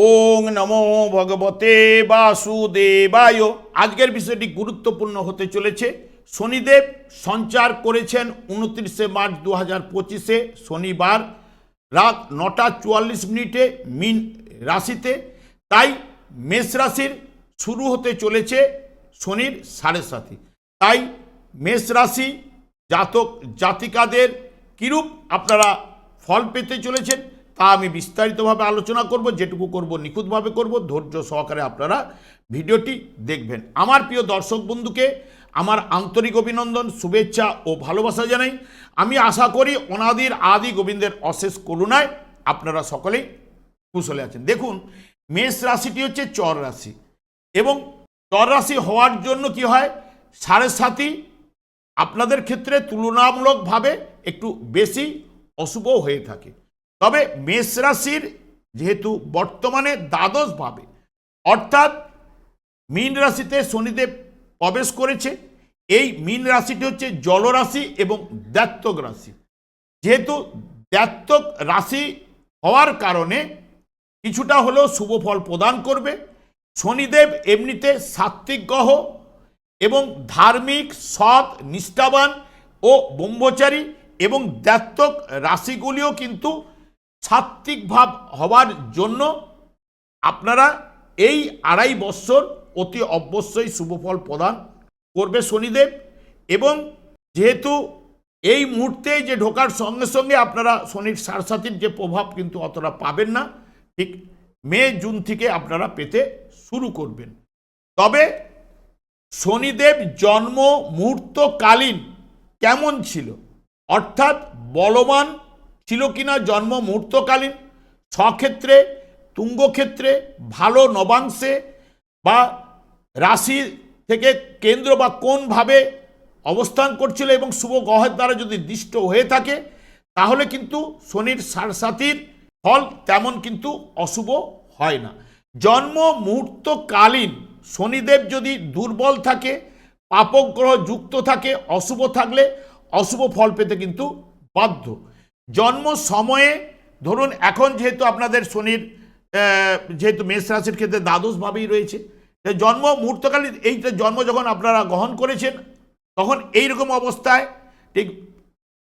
ওং নমো ভগবতে বাসুদেবায়। আজকের বিষয়টি গুরুত্বপূর্ণ হতে চলেছে। শনিদেব সঞ্চার করেছেন উনত্রিশে মার্চ দু হাজার পঁচিশে, শনিবার রাত নটা চুয়াল্লিশ মিনিটে মিন রাশিতে। তাই মেষ রাশির শুরু হতে চলেছে শনির সাড়ে সাথী তাই মেষ রাশি জাতক জাতিকাদের কিরূপ আপনারা ফল পেতে চলেছেন? তা আমি বিস্তারিতভাবে আলোচনা করব, যেটুকু করব, নিখুঁতভাবে করব। ধৈর্য সহকারে আপনারা ভিডিওটি দেখবেন। আমার প্রিয় দর্শক বন্ধুকে আমার আন্তরিক অভিনন্দন, শুভেচ্ছা ও ভালোবাসা জানাই। আমি আশা করি অনাদির আদি গোবিন্দের অশেষ করুণায় আপনারা সকলেই কুশলে আছেন। দেখুন, মেষ রাশিটি হচ্ছে চর রাশি এবং চর রাশি হওয়ার জন্য কি হয়? সাড়ে সাতই আপনাদের ক্ষেত্রে তুলনামূলকভাবে একটু বেশি অশুভ হয়ে থাকে। তবে মেষ রাশির যেহেতু বর্তমানে দ্বাদশ দ্বাদশভাবে অর্থাৎ মীন রাশিতে শনিদেব প্রবেশ করেছে, এই মীন রাশিটি হচ্ছে জলরাশি এবং দ্যাত্তক রাশি। যেহেতু দ্যাত্তক রাশি হওয়ার কারণে কিছুটা হলেও শুভ ফল প্রদান করবে, শনিদেব এমনিতে সাত্ত্বিক গ্রহ এবং ধার্মিক, সৎ, নিষ্ঠাবান ও ব্রহ্মচারী এবং দ্যাত্তক রাশিগুলিও কিন্তু সাত্ত্বিক ভাব হওয়ার জন্য আপনারা এই আড়াই বৎসর অতি অবশ্যই শুভফল প্রদান করবে শনিদেব এবং যেহেতু এই মুহূর্তে যে ঢোকার সঙ্গে সঙ্গে আপনারা শনির সারসাতির যে প্রভাব কিন্তু অতটা পাবেন না, ঠিক মে, জুন থেকে আপনারা পেতে শুরু করবেন। তবে শনিদেব জন্ম মুহূর্তকালীন কেমন ছিল? অর্থাৎ বলবান ছিল কিনা জন্ম মুহূর্তকালীন, স্বক্ষেত্রে, তুঙ্গক্ষেত্রে, ভালো নবাংশে বা রাশি থেকে কেন্দ্র বা কোনভাবে অবস্থান করছিল এবং শুভ গ্রহের দ্বারা যদি দৃষ্ট হয়ে থাকে, তাহলে কিন্তু শনির সারসাতির ফল তেমন কিন্তু অশুভ হয় না। জন্ম মুহূর্তকালীন, শনিদেব যদি দুর্বল থাকে, পাপগ্রহ যুক্ত থাকে, অশুভ থাকলে অশুভ ফল পেতে কিন্তু বাধ্য। জন্ম সময়ে, ধরুন এখন যেহেতু আপনাদের শনির যেহেতু মেষ রাশির ক্ষেত্রে দ্বাদশভাবেই রয়েছে জন্ম মুহূর্তকালীন এইটা জন্ম যখন আপনারা গ্রহণ করেছেন, তখন এইরকম অবস্থায় ঠিক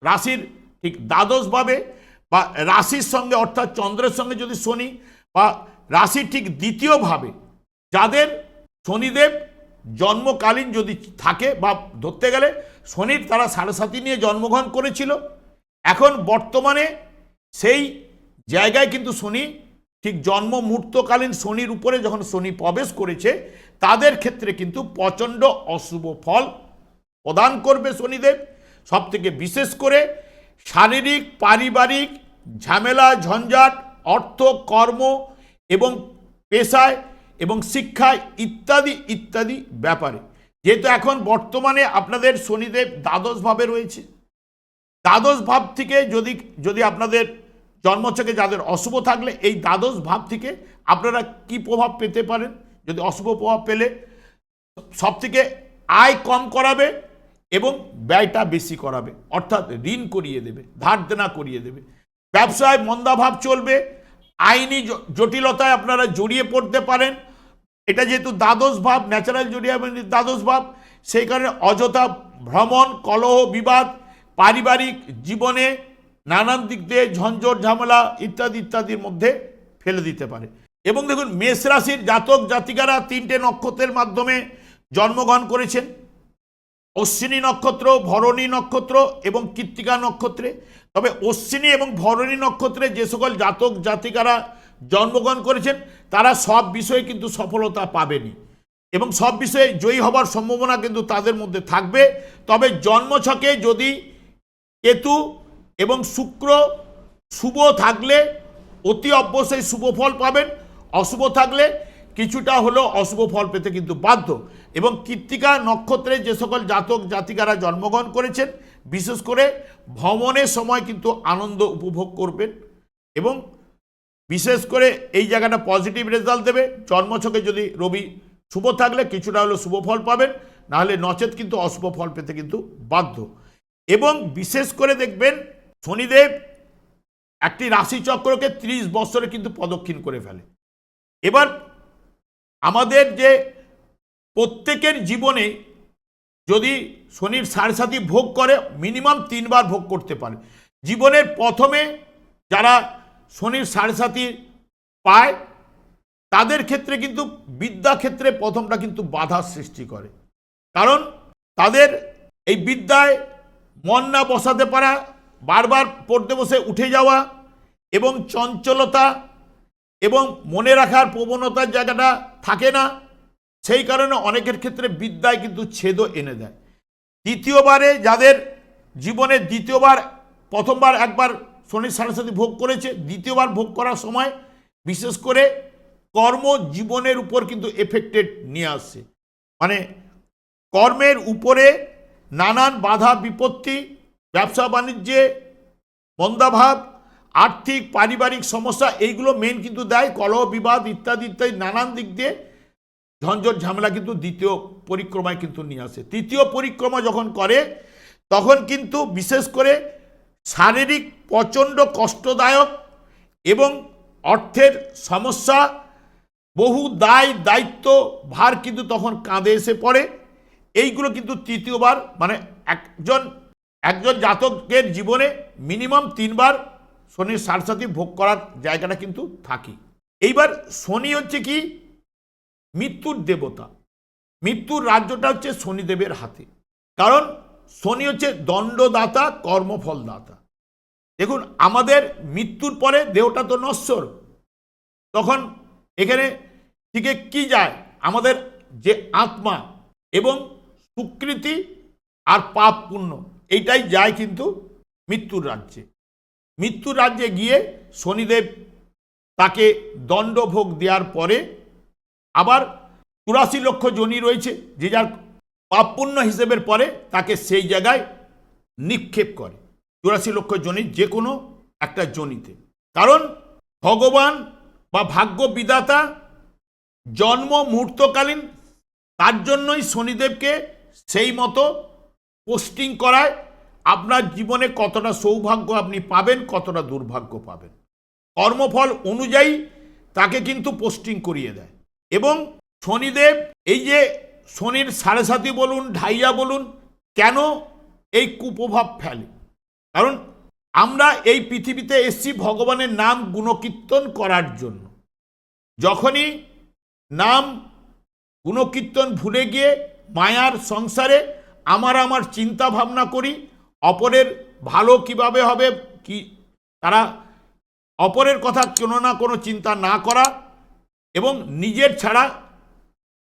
রাশির ঠিক দ্বাদশভাবে বা রাশির সঙ্গে অর্থাৎ চন্দ্রের সঙ্গে যদি শনি বা রাশির ঠিক দ্বিতীয়ভাবে যাদের শনিদেব জন্মকালীন যদি থাকে বা ধরতে গেলে শনির তারা সাড়ে সাতি নিয়ে জন্মগ্রহণ করেছিল এখন বর্তমানে সেই জায়গায় কিন্তু শনি, ঠিক জন্ম মুহূর্তকালীন শনির উপরে যখন শনি প্রবেশ করেছে, তাদের ক্ষেত্রে কিন্তু প্রচণ্ড অশুভ ফল প্রদান করবে শনিদেব। সব থেকে বিশেষ করে শারীরিক, পারিবারিক ঝামেলা, ঝঞ্ঝাট, অর্থ, কর্ম এবং পেশায় এবং শিক্ষায় ইত্যাদি ইত্যাদি ব্যাপারে। যেহেতু এখন বর্তমানে আপনাদের শনিদেব দ্বাদশভাবে রয়েছে দ্বাদশ ভাব থেকে যদি যদি আপনাদের জন্মছকে যাদের অশুভ থাকলে, এই দ্বাদশ ভাব থেকে আপনারা কি প্রভাব পেতে পারেন? যদি অশুভ প্রভাব পেলে সব থেকে আয় কম করাবে এবং ব্যয়টা বেশি করাবে। অর্থাৎ ঋণ করিয়ে দেবে ধার দেনা করিয়ে দেবে। ব্যবসায় মন্দাভাব চলবে, আইনি জটিলতায় আপনারা জড়িয়ে পড়তে পারেন। এটা যেহেতু দ্বাদশ ভাব ন্যাচারাল জড়িয়ে দ্বাদশ ভাব, সেই কারণে অযথা ভ্রমণ, কলহ, বিবাদ পারিবারিক জীবনে নানান দিক দিয়ে ঝঞ্ঝট, ঝামেলা ইত্যাদি, ইত্যাদির মধ্যে ফেলে দিতে পারে। এবং দেখুন, মেষ রাশির জাতক, জাতিকারা তিনটে নক্ষত্রের মাধ্যমে জন্মগ্রহণ করেছেন। অশ্বিনী নক্ষত্র, ভরণী নক্ষত্র এবং কৃত্তিকা নক্ষত্রে। তবে অশ্বিনী এবং ভরণী নক্ষত্রে যে সকল জাতক, জাতিকারা জন্মগ্রহণ করেছেন, তারা সব বিষয়ে কিন্তু সফলতা পাবেনি। এবং সব বিষয়ে জয়ী হবার সম্ভাবনা কিন্তু তাদের মধ্যে থাকবে। তবে জন্মছকে যদি কেতু এবং শুক্র শুভ থাকলে, অতি অবশ্যই শুভ ফল পাবেন। অশুভ থাকলে কিছুটা হলেও অশুভ ফল পেতে কিন্তু বাধ্য। এবং কৃত্তিকা নক্ষত্রে যে সকল জাতক জাতিকারা জন্মগ্রহণ করেছেন, বিশেষ করে ভ্রমণের সময় কিন্তু আনন্দ উপভোগ করবেন এবং বিশেষ করে এই জায়গাটা পজিটিভ রেজাল্ট দেবে। জন্মছকে যদি রবি শুভ থাকলে কিছুটা হলেও শুভ ফল পাবেন, নাহলে নচেত কিন্তু অশুভ ফল পেতে কিন্তু বাধ্য। এবং বিশেষ করে দেখবেন শনিদেব একটি রাশিচক্রকে ত্রিশ বছরে কিন্তু প্রদক্ষিণ করে ফেলে। এবার আমাদের যে প্রত্যেকের জীবনে যদি শনির সাড়ে সাথী ভোগ করে, মিনিমাম তিনবার ভোগ করতে পারে। জীবনের প্রথমে যারা শনির সাড়ে সাথী পায়, তাদের ক্ষেত্রে কিন্তু বিদ্যা ক্ষেত্রে প্রথমটা কিন্তু বাধা সৃষ্টি করে। কারণ তাদের এই বিদ্যায় মন না বসাতে পারা, বারবার পড়তে বসে উঠে যাওয়া এবং চঞ্চলতা এবং মনে রাখার প্রবণতার জায়গাটা থাকে না। সেই কারণে অনেকের ক্ষেত্রে বিদ্যায় কিন্তু ছেদও এনে দেয়। দ্বিতীয়বারে যাদের জীবনে দ্বিতীয়বার, প্রথমবার একবার শনির সাথে ভোগ করেছে, দ্বিতীয়বার ভোগ করার সময় বিশেষ করে কর্ম জীবনের উপর কিন্তু এফেক্টেড নিয়ে আসছে মানে কর্মের উপরে নানান বাধা বিপত্তি, ব্যবসা বাণিজ্যে মন্দাভাব, আর্থিক, পারিবারিক সমস্যা, এইগুলো মেন কিন্তু দেয়। কলহ, বিবাদ ইত্যাদি ইত্যাদি নানান দিক দিয়ে ঝঞ্ঝট ঝামেলা কিন্তু দ্বিতীয় পরিক্রমায় কিন্তু নিয়ে আসে। তৃতীয় পরিক্রমা যখন করে, তখন কিন্তু বিশেষ করে শারীরিক প্রচণ্ড কষ্টদায়ক এবং অর্থের সমস্যা, বহু দায়, দায়িত্ব, ভার কিন্তু তখন কাঁধে এসে পড়ে। এইগুলো কিন্তু তৃতীয়বার মানে একজন একজন জাতকের জীবনে মিনিমাম তিনবার শনির সারসাথী ভোগ করার জায়গাটা কিন্তু থাকি। এইবার শনি হচ্ছে কি? মৃত্যুর দেবতা। মৃত্যুর রাজ্যটা হচ্ছে শনিদেবের হাতে। কারণ শনি হচ্ছে দণ্ডদাতা, কর্মফলদাতা। দেখুন, আমাদের মৃত্যুর পরে দেহটা তো নশ্বর। তখন এখানে থেকে কি যায়? আমাদের যে আত্মা এবং সুকৃতি আর পাপ পুণ্য। এইটাই যায় কিন্তু মৃত্যুর রাজ্যে। মৃত্যুর রাজ্যে গিয়ে শনিদেব তাকে দণ্ডভোগ দেওয়ার পরে আবার চুরাশি লক্ষ জনি রয়েছে, যে যার পাপ পুণ্য হিসেবের পরে তাকে সেই জায়গায় নিক্ষেপ করে। চুরাশি লক্ষ জনির যে কোনো একটা জনিতে। কারণ ভগবান বা ভাগ্য বিধাতা জন্ম মুহূর্তকালীন তার জন্যই শনিদেবকে সেই মতো পোস্টিং করায় আপনার জীবনে কতটা সৌভাগ্য আপনি পাবেন, কতটা দুর্ভাগ্য পাবেন। কর্মফল অনুযায়ী তাকে কিন্তু পোস্টিং করিয়ে দেয়। এবং শনিদেব, এই যে শনির সাড়ে সাথী বলুন, ঢাইয়া বলুন, কেন এই কুপ্রভাব ফেলে? কারণ আমরা এই পৃথিবীতে এসছি ভগবানের নাম গুণকীর্তন করার জন্য। যখনই নাম গুণকীর্তন ভুলে গিয়ে মায়ার সংসারে আমার আমার চিন্তা ভাবনা করি, অপরের ভালো কীভাবে হবে, কি তারা অপরের কথা কোনো না কোনো চিন্তা না করা এবং নিজের ছাড়া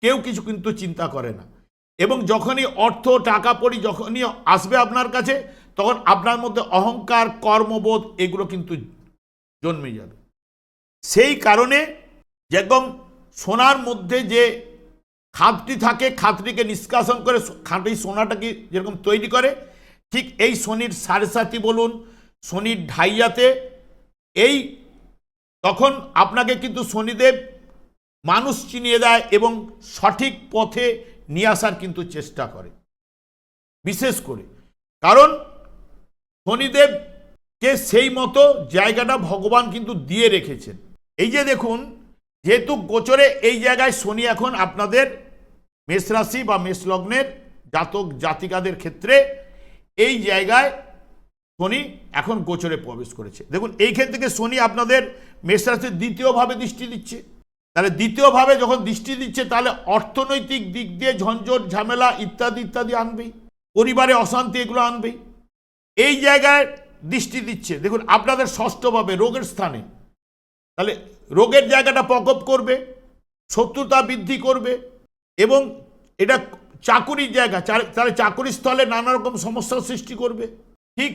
কেউ কিছু কিন্তু চিন্তা করে না। এবং যখনই অর্থ, টাকা পড়ি, যখনই আসবে আপনার কাছে, তখন আপনার মধ্যে অহংকার, কর্মবোধ এগুলো কিন্তু জন্মে যাবে। সেই কারণে যেরকম সোনার মধ্যে যে খাদটি থাকে, খাদটিকে নিষ্কাশন করে খাঁটি সোনাটাকে যেরকম তৈরি করে, ঠিক এই শনির সাড়ে সাথী বলুন, শনির ঢাইয়াতে, এই তখন আপনাকে কিন্তু শনিদেব মানুষ চিনিয়ে দেয় এবং সঠিক পথে নিয়ে আসার কিন্তু চেষ্টা করে, বিশেষ করে। কারণ শনিদেবকে সেই মতো জায়গাটা ভগবান কিন্তু দিয়ে রেখেছেন। এই যে দেখুন যেহেতু গোচরে এই জায়গায় শনি এখন আপনাদের মেষ রাশি বা মেষ লগ্নের জাতক জাতিকাদের ক্ষেত্রে এই জায়গায় শনি এখন গোচরে প্রবেশ করেছে। দেখুন, এইখান থেকে শনি আপনাদের মেষ রাশির দ্বিতীয়ভাবে দৃষ্টি দিচ্ছে। তাহলে দ্বিতীয়ভাবে যখন দৃষ্টি দিচ্ছে, তাহলে অর্থনৈতিক দিক দিয়ে ঝঞ্ঝট, ঝামেলা ইত্যাদি ইত্যাদি আনবেই। পরিবারে অশান্তি এগুলো আনবেই। এই জায়গায় দৃষ্টি দিচ্ছে। দেখুন, আপনাদের ষষ্ঠভাবে, রোগের স্থানে। তাহলে রোগের জায়গাটা প্রকোপ করবে, শত্রুতা বৃদ্ধি করবে এবং এটা চাকুরির জায়গা তাহলে চাকুরির স্থলে নানা রকম সমস্যার সৃষ্টি করবে। ঠিক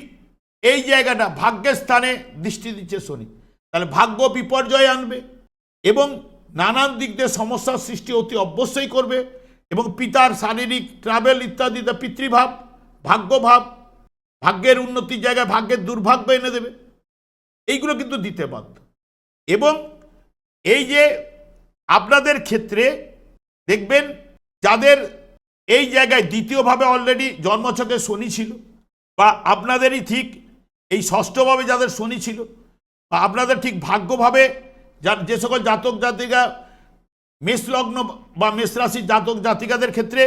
এই জায়গাটা ভাগ্যের স্থানে দৃষ্টি দিচ্ছে শনি। তাহলে ভাগ্য বিপর্যয় আনবে এবং নানান দিক দিয়ে সমস্যার সৃষ্টি অতি অবশ্যই করবে এবং পিতার শারীরিক ট্রাভেল ইত্যাদিতে পিতৃভাব, ভাগ্যভাব, ভাগ্যের উন্নতির জায়গায় ভাগ্যের দুর্ভাগ্য এনে দেবে। এইগুলো কিন্তু দিতে বাধ্য। এবং এই যে আপনাদের ক্ষেত্রে দেখবেন যাদের এই জায়গায় দ্বিতীয়ভাবে অলরেডি জন্মছকে শনি ছিল, বা আপনাদেরই ঠিক এই ষষ্ঠভাবে যাদের শনি ছিল, বা আপনাদের ঠিক ভাগ্যভাবে যার যে সকল জাতক জাতিকা, মেষলগ্ন বা মেষ রাশির জাতক জাতিকাদের ক্ষেত্রে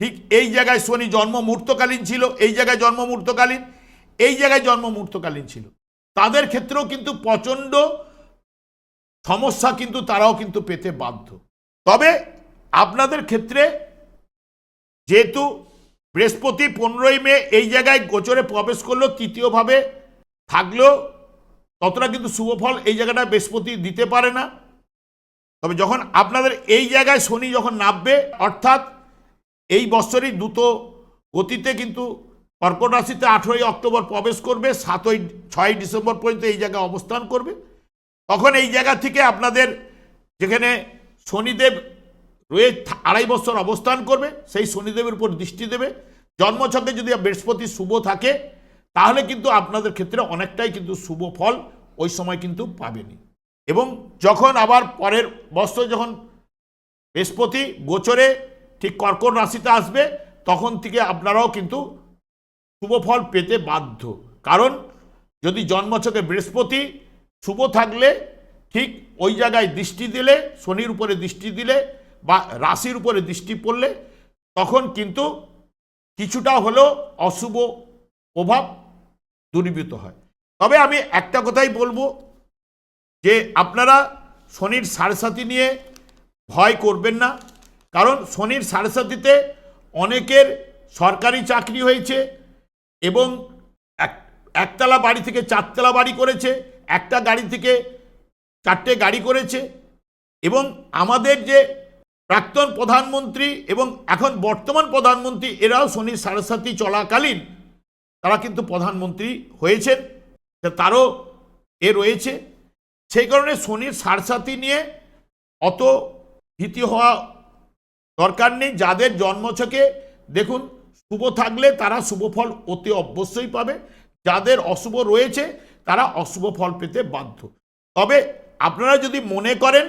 ঠিক এই জায়গায় শনি জন্ম মুহূর্তকালীন ছিল, এই জায়গায় জন্ম মুহূর্তকালীন এই জায়গায় জন্ম মুহূর্তকালীন ছিল। তাদের ক্ষেত্রেও কিন্তু প্রচণ্ড সমস্যা কিন্তু তারাও কিন্তু পেতে বাধ্য। তবে আপনাদের ক্ষেত্রে যেহেতু বৃহস্পতি পনেরোই মে এই জায়গায় গোচরে প্রবেশ করল, তৃতীয়ভাবে থাকলেও ততটা কিন্তু শুভ ফল এই জায়গাটা বৃহস্পতি দিতে পারে না। তবে যখন আপনাদের এই জায়গায় শনি যখন নামবে, অর্থাৎ এই বছরই দ্রুত গতিতে কিন্তু কর্কট রাশিতে আঠেরোই অক্টোবর প্রবেশ করবে, সাতই, ছয়ই ডিসেম্বর পর্যন্ত এই জায়গায় অবস্থান করবে। তখন এই জায়গা থেকে আপনাদের যেখানে শনিদেব রয়ে আড়াই বছর অবস্থান করবে, সেই শনিদেবের উপর দৃষ্টি দেবে। জন্মছকে যদি বৃহস্পতি শুভ থাকে, তাহলে কিন্তু আপনাদের ক্ষেত্রে অনেকটাই কিন্তু শুভ ফল ওই সময় কিন্তু পাবেনি এবং যখন আবার পরের বছর যখন বৃহস্পতি গোচরে ঠিক কর্কট রাশিতে আসবে, তখন থেকে আপনারাও কিন্তু শুভ ফল পেতে বাধ্য। কারণ যদি জন্মছকে বৃহস্পতি শুভ থাকলে ঠিক ওই জায়গায় দৃষ্টি দিলে, শনির উপরে দৃষ্টি দিলে বা রাশির উপরে দৃষ্টি পড়লে তখন কিন্তু কিছুটা হলেও অশুভ প্রভাব দূরীভূত হয়। তবে আমি একটা কথাই বলব যে আপনারা শনির সাড়ে নিয়ে ভয় করবেন না, কারণ শনির সারসাথীতে অনেকের সরকারি চাকরি হয়েছে এবং এক, একতলা বাড়ি থেকে চারতলা বাড়ি করেছে। একটা গাড়ি থেকে চারটে গাড়ি করেছে এবং আমাদের যে প্রাক্তন প্রধানমন্ত্রী এবং এখন বর্তমান প্রধানমন্ত্রী, এরাও সাড়ে সাথী চলাকালীন তারা কিন্তু প্রধানমন্ত্রী হয়েছেন তারও এ রয়েছে। সেই কারণে শনির সারসাথী নিয়ে অত ভীতি হওয়া দরকার নেই। যাদের জন্মছকে দেখুন, শুভ থাকলে তারা শুভ ফল অতি অবশ্যই পাবে। যাদের অশুভ রয়েছে তারা অশুভ ফল পেতে বাধ্য। তবে আপনারা যদি মনে করেন,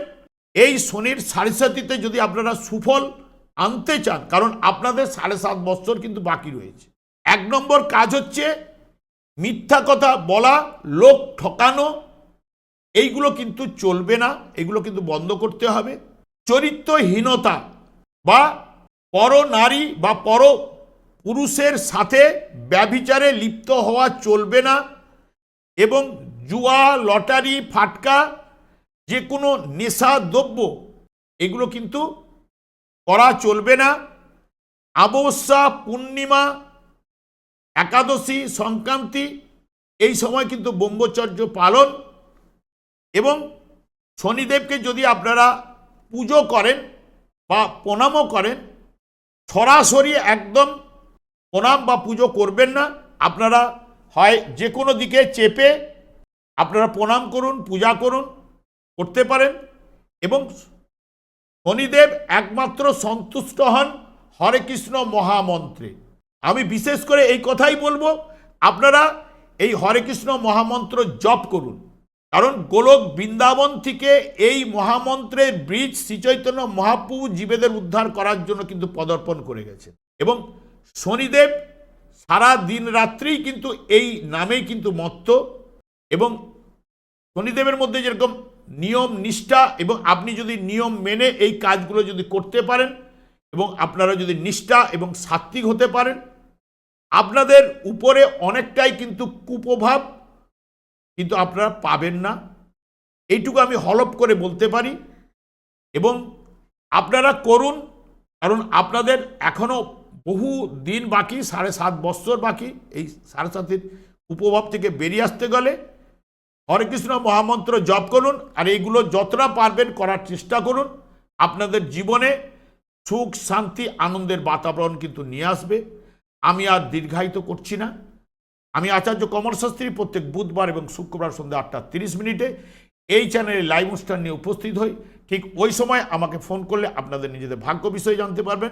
এই শনির সারিসাথীতে যদি আপনারা সুফল আনতে চান, কারণ আপনাদের সাড়ে সাত বছর কিন্তু বাকি রয়েছে। এক নম্বর কাজ হচ্ছে মিথ্যা কথা বলা, লোক ঠকানো, এইগুলো কিন্তু চলবে না, এগুলো কিন্তু বন্ধ করতে হবে। চরিত্রহীনতা বা পর নারী বা পর পুরুষের সাথে ব্যভিচারে লিপ্ত হওয়া চলবে না এবং জুয়া, লটারি, ফাটকা যে কোনো নেশা, দ্রব্য, এগুলো কিন্তু করা চলবে না। অমাবস্যা পূর্ণিমা, একাদশী, সংক্রান্তি, এই সময় কিন্তু ব্রহ্মচর্য পালন এবং শনিদেবকে যদি আপনারা পুজো করেন বা প্রণামও করেন, সরাসরি একদম প্রণাম বা পুজো করবেন না। আপনারা হয় যে কোনো দিকে চেপে আপনারা প্রণাম করুন, পূজা করুন, করতে পারেন এবং শনিদেব একমাত্র সন্তুষ্ট হন হরে কৃষ্ণ মহামন্ত্রে। আমি বিশেষ করে এই কথাই বলব, আপনারা এই হরে কৃষ্ণ মহামন্ত্র জপ করুন। কারণ গোলক বৃন্দাবন থেকে এই মহামন্ত্রের ব্রিজ শ্রীচৈতন্য মহাপ্রভু জীবেদের উদ্ধার করার জন্য কিন্তু পদার্পণ করে গেছে এবং শনিদেব সারা দিন রাত্রিই কিন্তু এই নামেই কিন্তু মত্ত এবং শনিদেবের মধ্যে যেরকম নিয়ম, নিষ্ঠা এবং আপনি যদি নিয়ম মেনে এই কাজগুলো যদি করতে পারেন এবং আপনারা যদি নিষ্ঠা এবং সাত্বিক হতে পারেন, আপনাদের উপরে অনেকটাই কিন্তু কুপ্রভাব কিন্তু আপনারা পাবেন না। এইটুকু আমি হলপ করে বলতে পারি এবং আপনারা করুন, কারণ আপনাদের এখনও বহু দিন বাকি, সাড়ে সাত বছর বাকি, এই সাড়ে সাতের উপভাব থেকে বেরিয়ে আসতে গেলে হরে কৃষ্ণ মহামন্ত্র জপ করুন আর এইগুলো যতটা পারবেন করার চেষ্টা করুন। আপনাদের জীবনে সুখ, শান্তি, আনন্দের বাতাবরণ কিন্তু নিয়ে আসবে। আমি আর দীর্ঘায়িত করছি না। আমি আচার্য কমর শাস্ত্রী প্রত্যেক বুধবার এবং শুক্রবার সন্ধ্যা আটটা তিরিশ মিনিটে এই চ্যানেলে লাইভ অনুষ্ঠান নিয়ে উপস্থিত হই। ঠিক ওই সময় আমাকে ফোন করলে আপনাদের নিজেদের ভাগ্য বিষয়ে জানতে পারবেন।